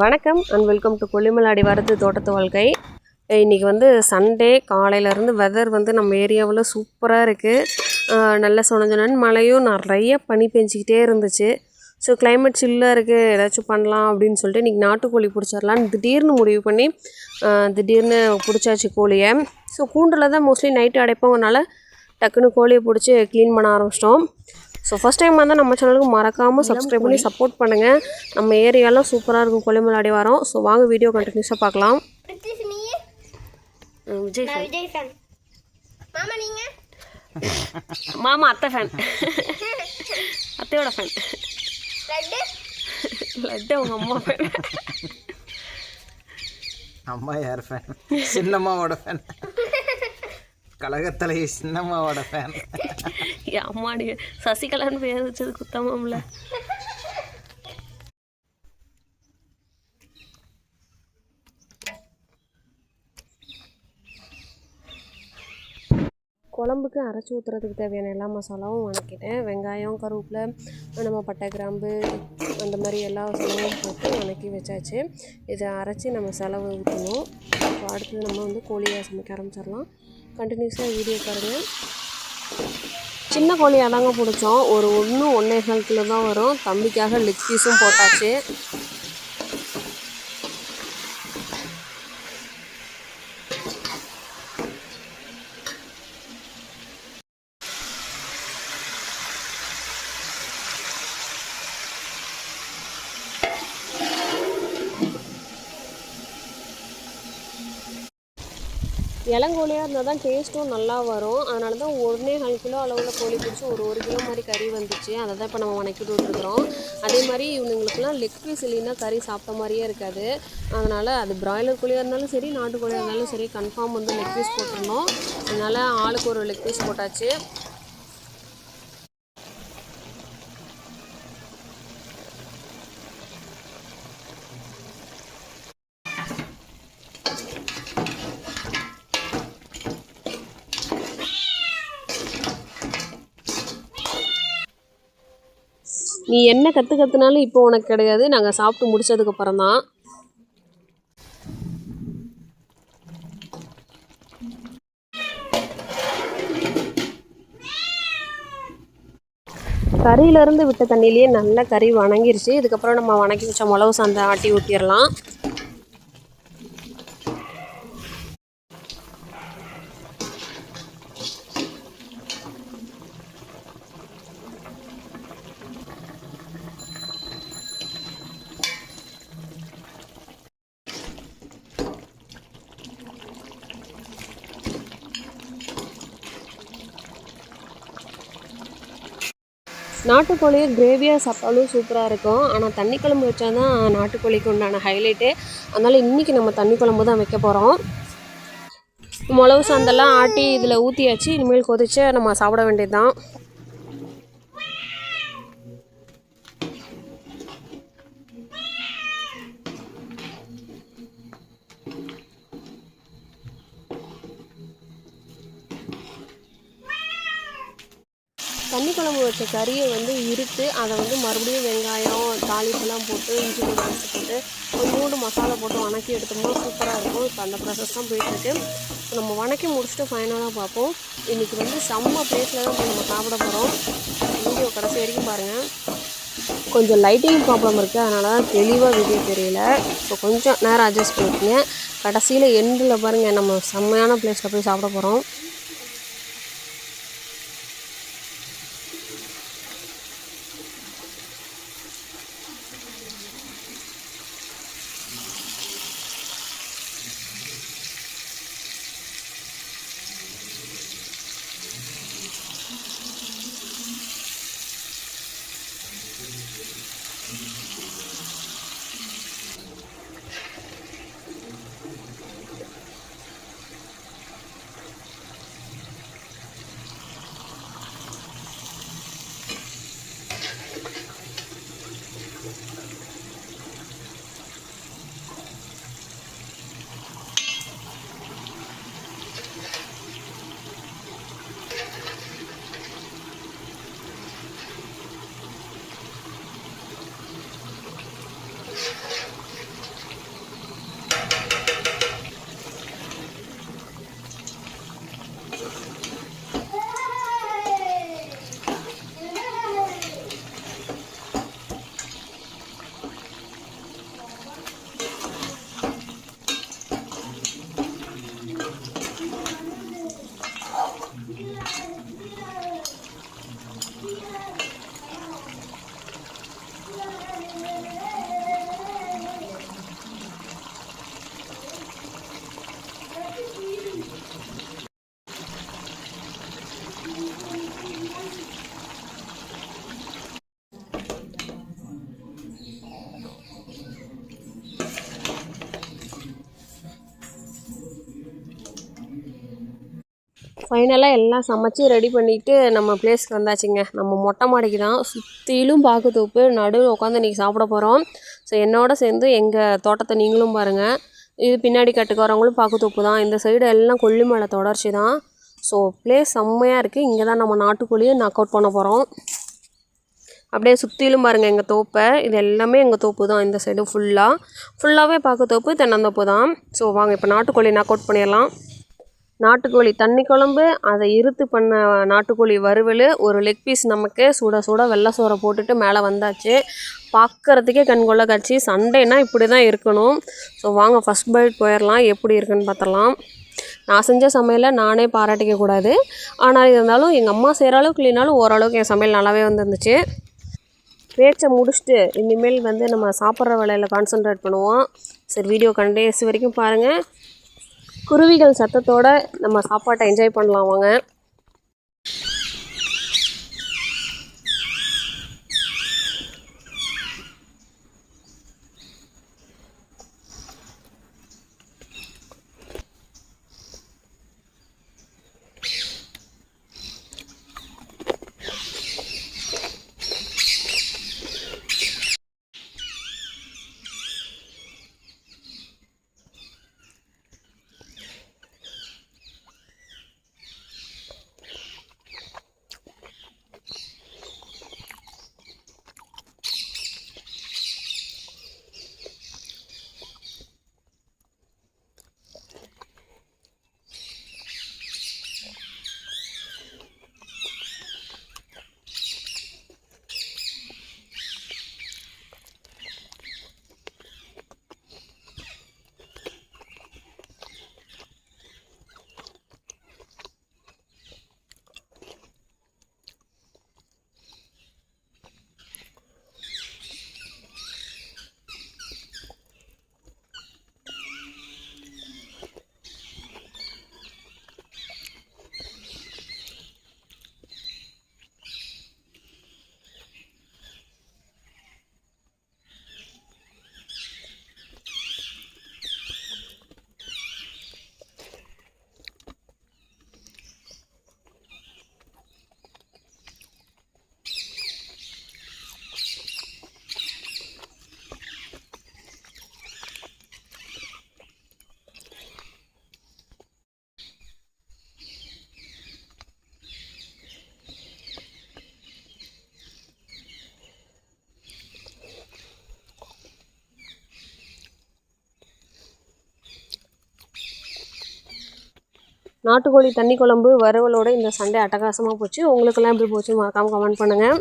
வணக்கம் and welcome to கொல்லிமலாடி வரது தோட்டத்து வாழ்க்கை. இன்றைக்கி வந்து சண்டே காலையிலேருந்து வெதர் வந்து நம்ம ஏரியாவில் சூப்பராக இருக்குது நல்ல சொனஞ்சனன் மழையும் நிறைய பனி பெஞ்சிக்கிட்டே இருந்துச்சு. ஸோ கிளைமேட் சில்லாக இருக்குது ஏதாச்சும் பண்ணலாம் அப்படின்னு சொல்லிட்டு இன்றைக்கி நாட்டுக்கோழி பிடிச்சிடலான்னு திடீர்னு முடிவு பண்ணி திடீர்னு பிடிச்சாச்சு கோழியை. ஸோ கூண்டில் தான் மோஸ்ட்லி நைட்டு அடைப்பவங்கனால டக்குன்னு கோழியை பிடிச்சி க்ளீன் பண்ண ஆரம்பிச்சிட்டோம். ஸோ ஃபஸ்ட் டைம் வந்தால் நம்ம சேனலுக்கு மறக்காமல் சப்ஸ்கிரைப் பண்ணி சப்போர்ட் பண்ணுங்கள் நம்ம ஏரியாலாம் சூப்பராக இருக்கும் கொல்லிமலை வாரம். ஸோ வாங்க வீடியோ கண்டினியூஸாக பார்க்கலாம். விஜய் நான் fan. விஜய் ஃபேன் மாமா நீங்க? மாமா அத்தை ஃபேன் அத்தையோட ஃபேன் லட்டு? அவங்க அம்மா ஃபேன் அம்மா யார் ஃபேன் சின்னம்மாவோட ஃபேன் கழகத்தலை சின்னம்மாவோட ஃபேன் அம்மாடி சசிகலான்னு பேர் வச்சது குத்தமாம்ல. குழம்புக்கு அரைச்சி ஊற்றுறதுக்கு தேவையான எல்லா மசாலாவும் வணக்கிட்டேன் வெங்காயம் கருவேப்பிலை நம்ம பட்டை கிராம்பு அந்த மாதிரி எல்லா செலவும் போட்டு வணக்கி வச்சாச்சு. இதை அரைச்சி நம்ம செலவு ஊற்றணும் இப்போ அடுத்தது நம்ம வந்து கோழியை சமைக்க ஆரம்பிச்சிடலாம். கண்டினியூஸாக வீடியோ பாருங்கள் சின்ன கோழியாக தாங்க பிடிச்சோம். ஒரு ஒன்று ஒன்றே கால் கிலோ தான் வரும். தம்பிக்காக லெக் பீஸும் போட்டாச்சு. இளங்கோழியாக இருந்தால் தான் டேஸ்ட்டும் நல்லா வரும். அதனால தான் ஒன்றே கால் கிலோ அளவில் கோழி பிடிச்சி ஒரு ஒரு கிலோ மாதிரி கறி வந்துச்சு. அதை தான் இப்போ நம்ம வணக்கிட்டு விட்டுருக்குறோம். அதே மாதிரி இவங்களுக்குலாம் லெக் பீஸ் இல்லைன்னா கறி சாப்பிட்ட மாதிரியே இருக்காது. அதனால் அது பிராய்லர் கோழியாக இருந்தாலும் சரி நாட்டுக்கோழியாக இருந்தாலும் சரி கன்ஃபார்ம் வந்து லெக் பீஸ் போட்டுருந்தோம் அதனால் ஆளுக்கு ஒரு லெக் பீஸ் போட்டாச்சு. நீ என்ன கற்று கற்றுனாலும் இப்போ உனக்கு கிடையாது. நாங்கள் சாப்பிட்டு முடிச்சதுக்கப்புறம் தான். கறியிலேருந்து விட்ட தண்ணியிலேயே நல்லா கறி வணங்கிருச்சு. இதுக்கப்புறம் நம்ம வணக்கி வச்ச மிளகு சாந்தை ஆட்டி ஊற்றிடலாம் நாட்டுக்கோழியை கிரேவியாக சாப்பிட்டாலும் சூப்பராக இருக்கும். ஆனால் தண்ணி குழம்பு வச்சா தான் நாட்டுக்கோழிக்கு உண்டான ஹைலைட்டு அதனால் இன்றைக்கி நம்ம தண்ணி குழம்பு தான் வைக்க போகிறோம் மிளகு சாந்தெல்லாம் ஆட்டி இதில் ஊற்றியாச்சு இனிமேல் கொதிச்சு நம்ம சாப்பிட வேண்டியது தான் தண்ணி குழம்பு வச்ச கறியை வந்து இருத்து அதை வந்து மறுபடியும் வெங்காயம் தாளிப்பெல்லாம் போட்டு இஞ்சி பூண்டு பேஸ்ட் போட்டு கொஞ்சோண்டு மசாலா போட்டு வணக்கி எடுத்தோம்னா சூப்பராக இருக்கும். இப்போ அந்த ப்ராசஸ் தான் போயிட்டுருக்கு. இப்போ நம்ம வணக்கி முடிச்சுட்டு ஃபைனலாக பார்ப்போம். இன்றைக்கி வந்து செம்ம பிளேஸில் தான் போய் நம்ம சாப்பிட போகிறோம் வீடியோ கடைசி வரைக்கும் பாருங்கள் கொஞ்சம் லைட்டிங் ப்ராப்ளம் இருக்குது அதனால தான் தெளிவாக வீடியோ தெரியல. இப்போ கொஞ்சம் நேரம் அட்ஜஸ்ட் பண்ணிக்கோங்க. கடைசியில் எண்டில் பாருங்கள் நம்ம செம்மையான பிளேஸில் போய் சாப்பிட போகிறோம் ஃபைனலாக எல்லாம் சமைச்சு ரெடி பண்ணிவிட்டு நம்ம பிளேஸ்க்கு வந்தாச்சுங்க. நம்ம மொட்டை மாடிக்கு தான் சுற்றிலும் பாக்கு தோப்பு நடுவில் உட்காந்து இன்றைக்கி சாப்பிட போகிறோம் ஸோ என்னோட சேர்ந்து எங்கள் தோட்டத்தை நீங்களும் பாருங்கள் இது பின்னாடி கட்டுக்காரவங்களும் பாக்கு தோப்பு தான். இந்த சைடு எல்லாம் கொல்லிமலை தொடர்ச்சி தான். ஸோ பிளேஸ் செம்மையாக இருக்குது இங்கே தான் நம்ம நாட்டுக்கோழியை நாக் அவுட் பண்ண போகிறோம் அப்படியே சுற்றிலும் பாருங்கள் எங்கள் தோப்பை. இது எல்லாமே எங்கள் தோப்பு தான். இந்த சைடு ஃபுல்லாக ஃபுல்லாகவே பார்க்க தோப்பு தென்னந்தோப்பு தான். ஸோ வாங்க இப்போ நாட்டுக்கோழி நாக் அவுட் பண்ணிடலாம். நாட்டுக்கோழி தண்ணி குழம்பு அதை இருத்து பண்ண நாட்டுக்கோழி வறுவல் ஒரு லெக் பீஸ் நமக்கு சுட சுட வெள்ளை சோறை போட்டுட்டு மேலே வந்தாச்சு. பார்க்குறதுக்கே கண்கொள்ள காட்சி சண்டேனா இப்படி தான் இருக்கணும். ஸோ வாங்க ஃபஸ்ட் பைட் போயிடலாம் எப்படி இருக்குன்னு பார்த்துடலாம் நான் செஞ்ச சமையலை நானே பாராட்டிக்கக்கூடாது ஆனால் இருந்தாலும் எங்கள் அம்மா செய்கிற அளவுக்கு இல்லைனாலும் ஓரளவுக்கு என் சமையல் நல்லாவே வந்துருந்துச்சு. பேச்சை முடிச்சுட்டு இனிமேல் வந்து நம்ம சாப்பிட்ற வேலையில் கான்சென்ட்ரேட் பண்ணுவோம். சரி வீடியோ கண்டேஸ் வரைக்கும் பாருங்கள் குருவிகள் சத்தத்தோடு நம்ம சாப்பாட்டை என்ஜாய் பண்ணலாம் வாங்க. நாட்டுக்கோழி தண்ணி குழம்பு வறுவலோட இந்த சண்டே அட்டகாசமாக போச்சு. உங்களுக்கெல்லாம் எப்படி போச்சு? மறக்காமல் கமெண்ட் பண்ணுங்கள்